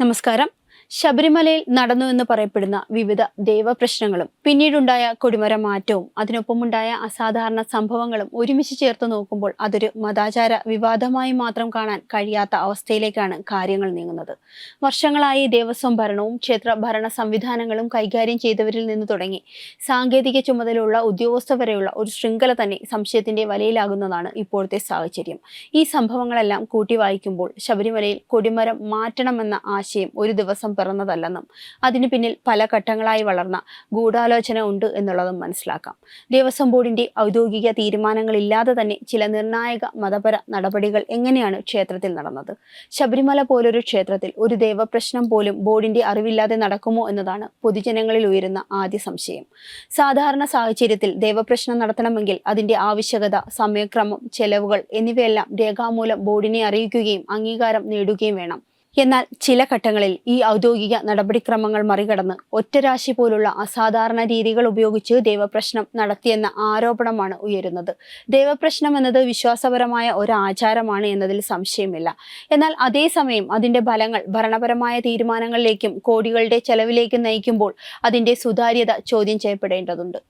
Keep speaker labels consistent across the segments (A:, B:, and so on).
A: നമസ്കാരം. ശബരിമലയിൽ നടന്നു എന്ന് പറയപ്പെടുന്ന വിവിധ ദൈവപ്രശ്നങ്ങളും പിന്നീടുണ്ടായ കൊടിമര മാറ്റവും അതിനൊപ്പമുണ്ടായ അസാധാരണ സംഭവങ്ങളും ഒരുമിച്ച് ചേർത്ത് നോക്കുമ്പോൾ അതൊരു മതാചാര വിവാദമായി മാത്രം കാണാൻ കഴിയാത്ത അവസ്ഥയിലേക്കാണ് കാര്യങ്ങൾ നീങ്ങുന്നത്. വർഷങ്ങളായി ദേവസ്വം ഭരണവും ക്ഷേത്ര ഭരണ സംവിധാനങ്ങളും കൈകാര്യം ചെയ്തവരിൽ നിന്ന് തുടങ്ങി സാങ്കേതിക ചുമതലയുള്ള ഉദ്യോഗസ്ഥ വരെയുള്ള ഒരു ശൃംഖല തന്നെ സംശയത്തിന്റെ വലയിലാകുന്നതാണ് ഇപ്പോഴത്തെ സാഹചര്യം. ഈ സംഭവങ്ങളെല്ലാം കൂട്ടി വായിക്കുമ്പോൾ ശബരിമലയിൽ കൊടിമരം മാറ്റണമെന്ന ആശയം ഒരു ദിവസം പിറന്നതല്ലെന്നും അതിനു പിന്നിൽ പല ഘട്ടങ്ങളായി വളർന്ന ഗൂഢാലോചന ഉണ്ട് എന്നുള്ളതും മനസ്സിലാക്കാം. ദേവസ്വം ബോർഡിന്റെ ഔദ്യോഗിക തീരുമാനങ്ങളില്ലാതെ തന്നെ ചില നിർണായക മതപര നടപടികൾ എങ്ങനെയാണ് ക്ഷേത്രത്തിൽ നടന്നത്? ശബരിമല പോലൊരു ക്ഷേത്രത്തിൽ ഒരു ദേവപ്രശ്നം പോലും ബോർഡിന്റെ അറിവില്ലാതെ നടക്കുമോ എന്നതാണ് പൊതുജനങ്ങളിൽ ഉയരുന്ന ആദ്യ സംശയം. സാധാരണ സാഹചര്യത്തിൽ ദേവപ്രശ്നം നടത്തണമെങ്കിൽ അതിന്റെ ആവശ്യകത സമയക്രമം ചെലവുകൾ എന്നിവയെല്ലാം രേഖാമൂലം ബോർഡിനെ അറിയിക്കുകയും അംഗീകാരം നേടുകയും വേണം. എന്നാൽ ചില ഘട്ടങ്ങളിൽ ഈ ഔദ്യോഗിക നടപടിക്രമങ്ങൾ മറികടന്ന് ഒറ്റരാശി പോലുള്ള അസാധാരണ രീതികൾ ഉപയോഗിച്ച് ദേവപ്രശ്നം നടത്തിയെന്ന ആരോപണമാണ് ഉയരുന്നത്. ദേവപ്രശ്നം എന്നത് വിശ്വാസപരമായ ഒരു ആചാരമാണ് എന്നതിൽ സംശയമില്ല. എന്നാൽ അതേസമയം അതിന്റെ ഫലങ്ങൾ ഭരണപരമായ തീരുമാനങ്ങളിലേക്കും കോടികളുടെ ചെലവിലേക്കും നയിക്കുമ്പോൾ അതിന്റെ സുതാര്യത ചോദ്യം ചെയ്യപ്പെടേണ്ടതുണ്ട്.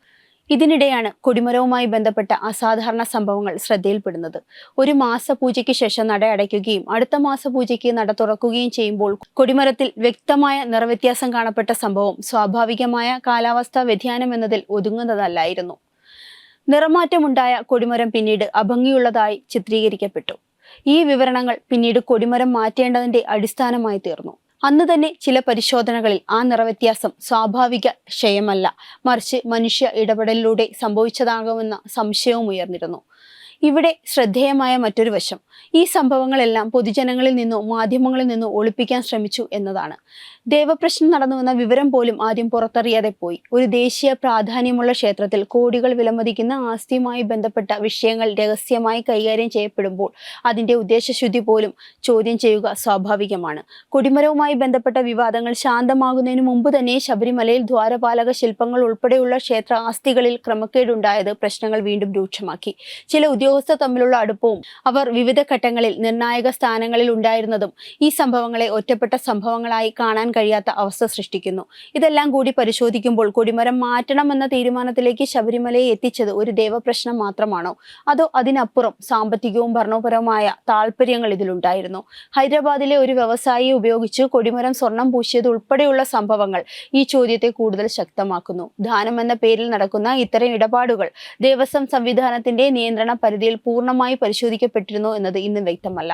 A: ഇതിനിടെയാണ് കൊടിമരവുമായി ബന്ധപ്പെട്ട അസാധാരണ സംഭവങ്ങൾ ശ്രദ്ധയിൽപ്പെടുന്നത്. ഒരു മാസപൂജയ്ക്ക് ശേഷം നട അടയ്ക്കുകയും അടുത്ത മാസപൂജയ്ക്ക് നട തുറക്കുകയും ചെയ്യുമ്പോൾ കൊടിമരത്തിൽ വ്യക്തമായ നിറവ്യത്യാസം കാണപ്പെട്ട സംഭവം സ്വാഭാവികമായ കാലാവസ്ഥാ വ്യതിയാനം എന്നതിൽ ഒതുങ്ങുന്നതല്ലായിരുന്നു. നിറമാറ്റമുണ്ടായ കൊടിമരം പിന്നീട് അഭംഗിയുള്ളതായി ചിത്രീകരിക്കപ്പെട്ടു. ഈ വിവരണങ്ങൾ പിന്നീട് കൊടിമരം മാറ്റേണ്ടതിന്റെ അടിസ്ഥാനമായി തീർന്നു. അന്ന് തന്നെ ചില പരിശോധനകളിൽ ആ നിറവ്യത്യാസം സ്വാഭാവിക ക്ഷയമല്ല. മറിച്ച് മനുഷ്യ ഇടപെടലിലൂടെ സംഭവിച്ചതാകുമെന്ന സംശയവും ഉയർന്നിരുന്നു. ഇവിടെ ശ്രദ്ധേയമായ മറ്റൊരു വശം. ഈ സംഭവങ്ങളെല്ലാം പൊതുജനങ്ങളിൽ നിന്നോ മാധ്യമങ്ങളിൽ നിന്നോ ഒളിപ്പിക്കാൻ ശ്രമിച്ചു എന്നതാണ്. ദേവപ്രശ്നം നടന്നുവെന്ന വിവരം പോലും ആദ്യം പുറത്തറിയാതെ പോയി. ഒരു ദേശീയ പ്രാധാന്യമുള്ള ക്ഷേത്രത്തിൽ കോടികൾ വിലമതിക്കുന്ന ആസ്തിയുമായി ബന്ധപ്പെട്ട വിഷയങ്ങൾ രഹസ്യമായി കൈകാര്യം ചെയ്യപ്പെടുമ്പോൾ അതിന്റെ ഉദ്ദേശശുദ്ധി പോലും ചോദ്യം ചെയ്യുക സ്വാഭാവികമാണ്. കൊടിമരവുമായി ബന്ധപ്പെട്ട വിവാദങ്ങൾ ശാന്തമാകുന്നതിന് മുമ്പ് തന്നെ ശബരിമലയിൽ ദ്വാരപാലക ശില്പങ്ങൾ ഉൾപ്പെടെയുള്ള ക്ഷേത്ര ആസ്തികളിൽ ക്രമക്കേടുണ്ടായത് പ്രശ്നങ്ങൾ വീണ്ടും രൂക്ഷമാക്കി. ചില ഉദ്യോഗസ്ഥർ തമ്മിലുള്ള അടുപ്പവും അവർ വിവിധ ഘട്ടങ്ങളിൽ നിർണായക സ്ഥാനങ്ങളിൽ ഉണ്ടായിരുന്നതും ഈ സംഭവങ്ങളെ ഒറ്റപ്പെട്ട സംഭവങ്ങളായി കാണാൻ കഴിയാത്ത അവസ്ഥ സൃഷ്ടിക്കുന്നു. ഇതെല്ലാം കൂടി പരിശോധിക്കുമ്പോൾ കൊടിമരം മാറ്റണമെന്ന തീരുമാനത്തിലേക്ക് ശബരിമലയെ എത്തിച്ചത് ഒരു ദേവപ്രശ്നം മാത്രമാണോ? അതോ അതിനപ്പുറം സാമ്പത്തികവും ഭരണപരവുമായ താല്പര്യങ്ങൾ ഇതിലുണ്ടായിരുന്നു? ഹൈദരാബാദിലെ ഒരു വ്യവസായിയെ ഉപയോഗിച്ച് കൊടിമരം സ്വർണം പൂശിയത് ഉൾപ്പെടെയുള്ള സംഭവങ്ങൾ ഈ ചോദ്യത്തെ കൂടുതൽ ശക്തമാക്കുന്നു. ദാനം എന്ന പേരിൽ നടക്കുന്ന ഇത്തരം ഇടപാടുകൾ ദേവസ്വം സംവിധാനത്തിന്റെ നിയന്ത്രണ പരിധിയിൽ പൂർണമായി പരിശോധിക്കപ്പെട്ടിരുന്നു എന്നത് ഇന്ന് വ്യക്തമല്ല.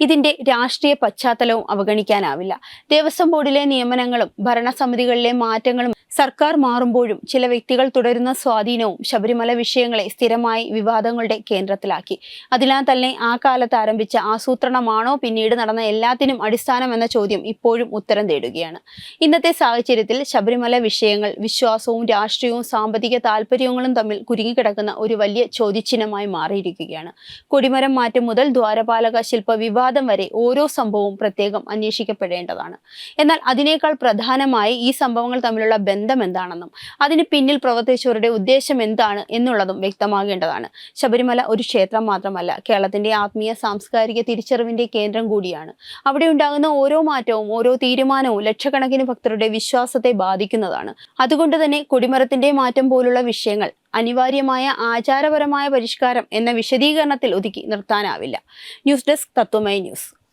A: ഇതിന്റെ രാഷ്ട്രീയ പശ്ചാത്തലവും അവഗണിക്കാനാവില്ല. ദേവസ്വം ബോർഡിലെ നിയമനങ്ങളും ഭരണസമിതികളിലെ മാറ്റങ്ങളും സർക്കാർ മാറുമ്പോഴും ചില വ്യക്തികൾ തുടരുന്ന സ്വാധീനവും ശബരിമല വിഷയങ്ങളെ സ്ഥിരമായി വിവാദങ്ങളുടെ കേന്ദ്രത്തിലാക്കി. അതിനാൽ തന്നെ ആ കാലത്ത് ആരംഭിച്ച ആസൂത്രണമാണോ പിന്നീട് നടന്ന എല്ലാത്തിനും അടിസ്ഥാനം എന്ന ചോദ്യം ഇപ്പോഴും ഉത്തരം തേടുകയാണ്. ഇന്നത്തെ സാഹചര്യത്തിൽ ശബരിമല വിഷയങ്ങൾ വിശ്വാസവും രാഷ്ട്രീയവും സാമ്പത്തിക താല്പര്യങ്ങളും തമ്മിൽ കുരുങ്ങിക്കിടക്കുന്ന ഒരു വലിയ ചോദ്യചിഹ്നമായി മാറിയിരിക്കുകയാണ്. കൊടിമരം മാറ്റം മുതൽ ദ്വാരപാലക ശില്പ വിവാദം വരെ ഓരോ സംഭവവും പ്രത്യേകം അന്വേഷിക്കപ്പെടേണ്ടതാണ്. എന്നാൽ അതിനേക്കാൾ പ്രധാനമായി ഈ സംഭവങ്ങൾ തമ്മിലുള്ള ബന്ധം എന്താണെന്നും അതിന് പിന്നിൽ പ്രവർത്തിച്ചവരുടെ ഉദ്ദേശം എന്താണ് എന്നുള്ളതും വ്യക്തമാകേണ്ടതാണ്. ശബരിമല ഒരു ക്ഷേത്രം മാത്രമല്ല കേരളത്തിന്റെ ആത്മീയ സാംസ്കാരിക തിരിച്ചറിവിന്റെ കേന്ദ്രം കൂടിയാണ്. അവിടെ ഉണ്ടാകുന്ന ഓരോ മാറ്റവും ഓരോ തീരുമാനവും ലക്ഷക്കണക്കിന് ഭക്തരുടെ വിശ്വാസത്തെ ബാധിക്കുന്നതാണ്. അതുകൊണ്ട് തന്നെ കൊടിമരത്തിന്റെ മാറ്റം പോലുള്ള വിഷയങ്ങൾ അനിവാര്യമായ ആചാരപരമായ പരിഷ്കാരം എന്ന വിശദീകരണത്തിൽ ഒതുക്കി നിർത്താനാവില്ല. News desk Tatvamayi news.